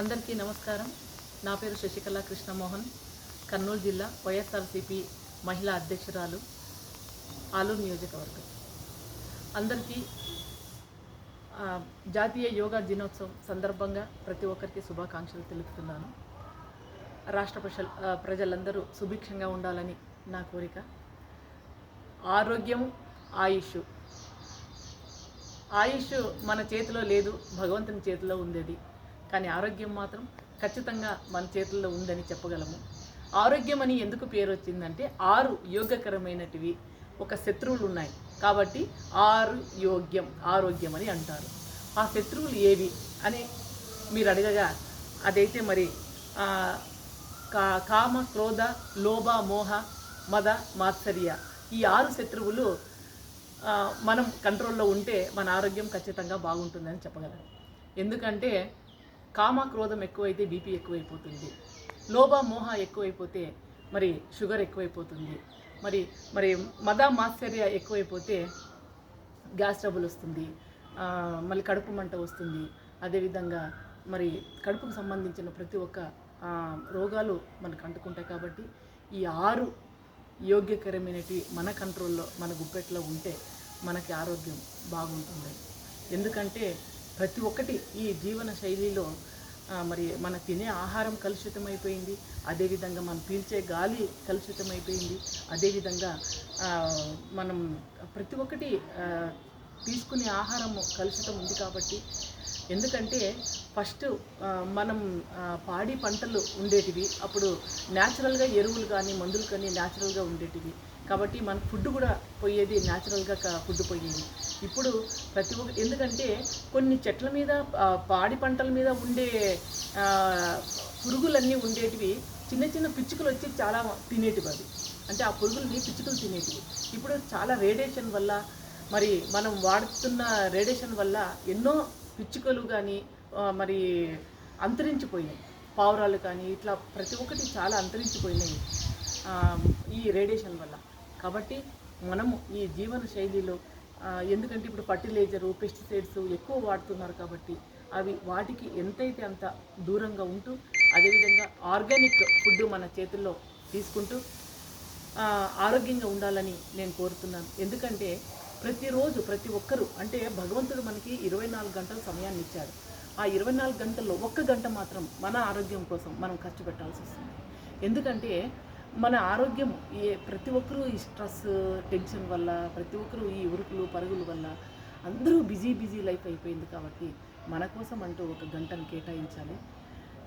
అందరికీ నమస్కారం. నా పేరు శశికళ కృష్ణమోహన్. కర్నూలు జిల్లా వైఎస్ఆర్సీపీ మహిళా అధ్యక్షురాలు ఆలూరు నియోజకవర్గం. అందరికీ జాతీయ యోగా దినోత్సవం సందర్భంగా ప్రతి ఒక్కరికి శుభాకాంక్షలు తెలుపుతున్నాను. రాష్ట్ర ప్రజల ప్రజలందరూ సుభిక్షంగా ఉండాలని నా కోరిక. ఆరోగ్యం ఆయుష్. ఆయుష్ మన చేతిలో లేదు భగవంతుని చేతిలో ఉంది కానీ ఆరోగ్యం మాత్రం ఖచ్చితంగా మన చేతుల్లో ఉందని చెప్పగలము. ఆరోగ్యం అని ఎందుకు పేరు వచ్చిందంటే ఆరు యోగకరమైనటివి ఒక శత్రువులు ఉన్నాయి. కాబట్టి ఆరు యోగ్యం ఆరోగ్యం అని అంటారు. ఆ శత్రువులు ఏవి అని మీరు అడగగా అదైతే మరి కా కామ క్రోధ లోభ మోహ మద మాత్సర్య ఈ ఆరు శత్రువులు మనం కంట్రోల్లో ఉంటే మన ఆరోగ్యం ఖచ్చితంగా బాగుంటుందని చెప్పగలం. ఎందుకంటే కామ క్రోధం ఎక్కువైతే బీపీ ఎక్కువైపోతుంది. లోభ మోహ ఎక్కువైపోతే మరి షుగర్ ఎక్కువైపోతుంది. మరి మరి మద మాత్సర్య ఎక్కువైపోతే గ్యాస్ ట్రబుల్ వస్తుంది. మళ్ళీ కడుపు మంట వస్తుంది. అదేవిధంగా మరి కడుపుకు సంబంధించిన ప్రతి ఒక్క రోగాలు మనకు అంటుకుంటాయి కాబట్టి ఈ ఆరు యోగ్యకరమైనవి మన కంట్రోల్లో మన గుప్పెట్లో ఉంటే మనకి ఆరోగ్యం బాగుంటుంది. ఎందుకంటే ప్రతి ఒక్కటి ఈ జీవన శైలిలో మరి మన తినే ఆహారం కలుషితమైపోయింది అదేవిధంగా మనం పీల్చే గాలి కలుషితమైపోయింది అదేవిధంగా మనం ప్రతి ఒక్కటి తీసుకునే ఆహారం కలుషితం ఉంది కాబట్టి ఎందుకంటే ఫస్ట్ మనం పాడి పంటలు ఉండేటివి అప్పుడు న్యాచురల్గా ఎరువులు కానీ మందులు కానీ న్యాచురల్గా ఉండేటివి. కాబట్టి మన ఫుడ్ కూడా పోయేది న్యాచురల్గా ఫుడ్ పోయేది. ఇప్పుడు ప్రతి ఒక్క ఎందుకంటే కొన్ని చెట్ల మీద పాడి పంటల మీద ఉండే పురుగులన్నీ ఉండేటివి చిన్న చిన్న పిచ్చుకలు వచ్చి చాలా తినేటివి అవి. అంటే ఆ పురుగుల్ని పిచ్చుకలు తినేటివి. ఇప్పుడు చాలా రేడియేషన్ వల్ల మరి మనం వాడుతున్న రేడియేషన్ వల్ల ఎన్నో పిచ్చుకలు కానీ మరి అంతరించిపోయినాయి. పావురాలు కానీ ఇట్లా ప్రతి ఒక్కటి చాలా అంతరించిపోయినాయి ఈ రేడియేషన్ వల్ల. కాబట్టి మనము ఈ జీవన శైలిలో ఎందుకంటే ఇప్పుడు ఫర్టిలైజరు పెస్టిసైడ్స్ ఎక్కువ వాడుతున్నారు కాబట్టి అవి వాటికి ఎంతైతే అంత దూరంగా ఉంటూ అదేవిధంగా ఆర్గానిక్ ఫుడ్ మన చేతుల్లో తీసుకుంటూ ఆరోగ్యంగా ఉండాలని నేను కోరుతున్నాను. ఎందుకంటే ప్రతిరోజు ప్రతి ఒక్కరూ అంటే భగవంతుడు మనకి ఇరవై నాలుగు గంటల సమయాన్ని ఇచ్చాడు. ఆ ఇరవై నాలుగు గంటల్లో ఒక్క గంట మాత్రం మన ఆరోగ్యం కోసం మనం ఖర్చు పెట్టాల్సి వస్తుంది. ఎందుకంటే మన ఆరోగ్యం ఏ ప్రతి ఒక్కరూ ఈ స్ట్రెస్ టెన్షన్ వల్ల ప్రతి ఒక్కరూ ఈ ఉరుకులు పరుగుల వల్ల అందరూ బిజీ బిజీ లైఫ్ అయిపోయింది కాబట్టి మన కోసం అంటూ ఒక గంటను కేటాయించాలి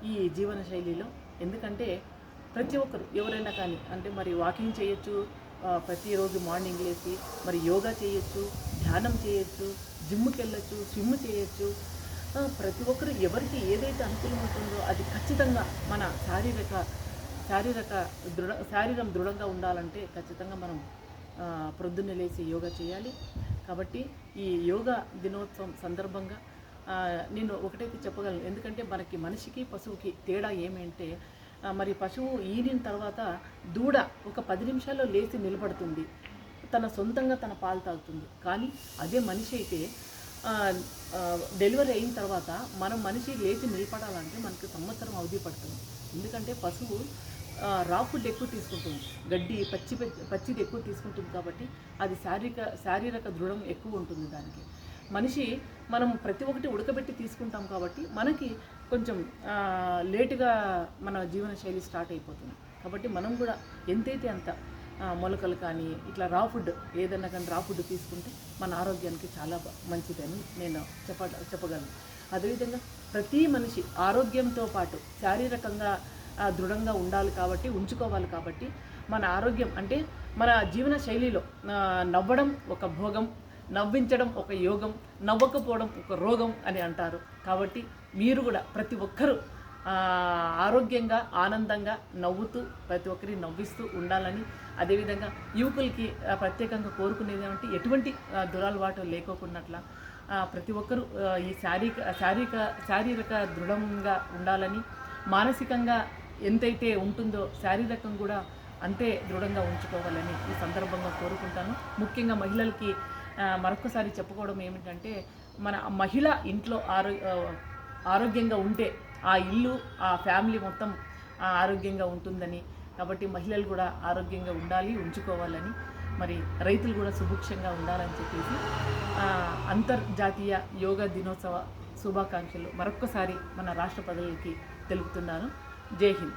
ఈ జీవన శైలిలో. ఎందుకంటే ప్రతి ఒక్కరు ఎవరైనా కానీ అంటే మరి వాకింగ్ చేయొచ్చు ప్రతిరోజు మార్నింగ్ లేచి మరి యోగా చేయొచ్చు ధ్యానం చేయొచ్చు జిమ్కి వెళ్ళొచ్చు స్విమ్ చేయొచ్చు ప్రతి ఒక్కరు ఎవరికి ఏదైతే అనుకూలం ఉంటుందో అది ఖచ్చితంగా మన శారీరక శారీరక దృఢ శారీరం దృఢంగా ఉండాలంటే ఖచ్చితంగా మనం ఆ, ప్రొద్దున్నే లేచి యోగా చేయాలి. కాబట్టి ఈ యోగా దినోత్సవం సందర్భంగా నేను ఒకటైతే చెప్పగలను. ఎందుకంటే మనకి మనిషికి పశువుకి తేడా ఏమంటే మరి పశువు ఈనిన తర్వాత దూడ ఒక పది నిమిషాల్లో లేచి నిలబడుతుంది. తన సొంతంగా తన పాలు తాగుతుంది. కానీ అదే మనిషి అయితే డెలివరీ అయిన తర్వాత మనం మనిషి లేచి నిలబడాలంటే మనకి సంవత్సరం అవధి పడుతుంది. ఎందుకంటే పశువు రాఫుడ్ రా ఫుడ్ ఎక్కువ తీసుకుంటుంది. గడ్డి పచ్చి పచ్చిది ఎక్కువ తీసుకుంటుంది కాబట్టి అది శారీరక శారీరక దృఢం ఎక్కువ ఉంటుంది దానికి. మనిషి మనం ప్రతి ఒక్కటి ఉడకబెట్టి తీసుకుంటాం కాబట్టి మనకి కొంచెం లేటుగా మన జీవన శైలి స్టార్ట్ అయిపోతుంది. కాబట్టి మనం కూడా ఎంతైతే అంత మొలకలు కానీ ఇట్లా రా ఫుడ్ ఏదైనా కానీ రా ఫుడ్ తీసుకుంటే మన ఆరోగ్యానికి చాలా మంచిదని నేను చెప్ప చెప్పగలను. అదేవిధంగా ప్రతి మనిషి ఆరోగ్యంతో పాటు శారీరకంగా దృఢంగా ఉండాలి కాబట్టి ఉంచుకోవాలి కాబట్టి మన ఆరోగ్యం అంటే మన జీవన శైలిలో నవ్వడం ఒక భోగం నవ్వించడం ఒక యోగం నవ్వకపోవడం ఒక రోగం అని అంటారు. కాబట్టి మీరు కూడా ప్రతి ఒక్కరూ ఆరోగ్యంగా ఆనందంగా నవ్వుతూ ప్రతి ఒక్కరిని నవ్విస్తూ ఉండాలని అదేవిధంగా యువకులకి ప్రత్యేకంగా కోరుకునేది ఏమంటే ఎటువంటి ఆ, దురలవాటు లేకోకున్నట్ల ప్రతి ఒక్కరూ ఈ శారీరక శారీరక శారీరక దృఢంగా ఉండాలని మానసికంగా ఎంతైతే ఉంటుందో శారీరకం కూడా అంతే దృఢంగా ఉంచుకోవాలని ఈ సందర్భంగా కోరుకుంటాను. ముఖ్యంగా మహిళలకి మరొకసారి చెప్పుకోవడం ఏమిటంటే మన మహిళ ఇంట్లో ఆరో ఆరోగ్యంగా ఉంటే ఆ ఇల్లు ఆ ఫ్యామిలీ మొత్తం ఆరోగ్యంగా ఉంటుందని. కాబట్టి మహిళలు కూడా ఆరోగ్యంగా ఉండాలి ఉంచుకోవాలని. మరి రైతులు కూడా సుభిక్షంగా ఉండాలని చెప్పేసి అంతర్జాతీయ యోగా దినోత్సవ శుభాకాంక్షలు మరొక్కసారి మన రాష్ట్ర ప్రజలకి తెలుపుతున్నాను. जय हिंद।